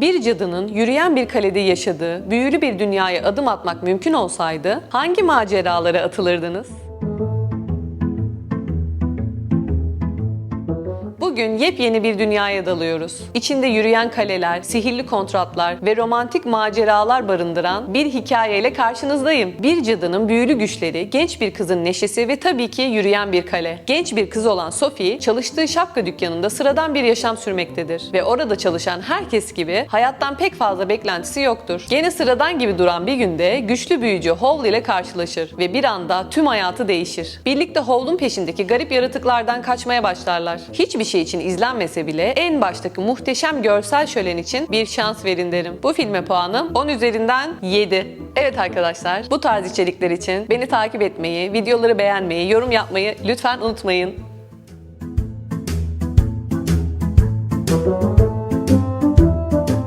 Bir cadının yürüyen bir kalede yaşadığı büyülü bir dünyaya adım atmak mümkün olsaydı hangi maceralara atılırdınız? Bugün yepyeni bir dünyaya dalıyoruz. İçinde yürüyen kaleler, sihirli kontratlar ve romantik maceralar barındıran bir hikayeyle karşınızdayım. Bir cadının büyülü güçleri, genç bir kızın neşesi ve tabii ki yürüyen bir kale. Genç bir kız olan Sophie, çalıştığı şapka dükkanında sıradan bir yaşam sürmektedir. Ve orada çalışan herkes gibi hayattan pek fazla beklentisi yoktur. Gene sıradan gibi duran bir günde güçlü büyücü Howl ile karşılaşır ve bir anda tüm hayatı değişir. Birlikte Howl'un peşindeki garip yaratıklardan kaçmaya başlarlar. Hiçbir şey için izlenmese bile en baştaki muhteşem görsel şölen için bir şans verin derim. Bu filme puanım 10 üzerinden 7. Evet arkadaşlar bu tarz içerikler için beni takip etmeyi, videoları beğenmeyi, yorum yapmayı lütfen unutmayın. Thank you.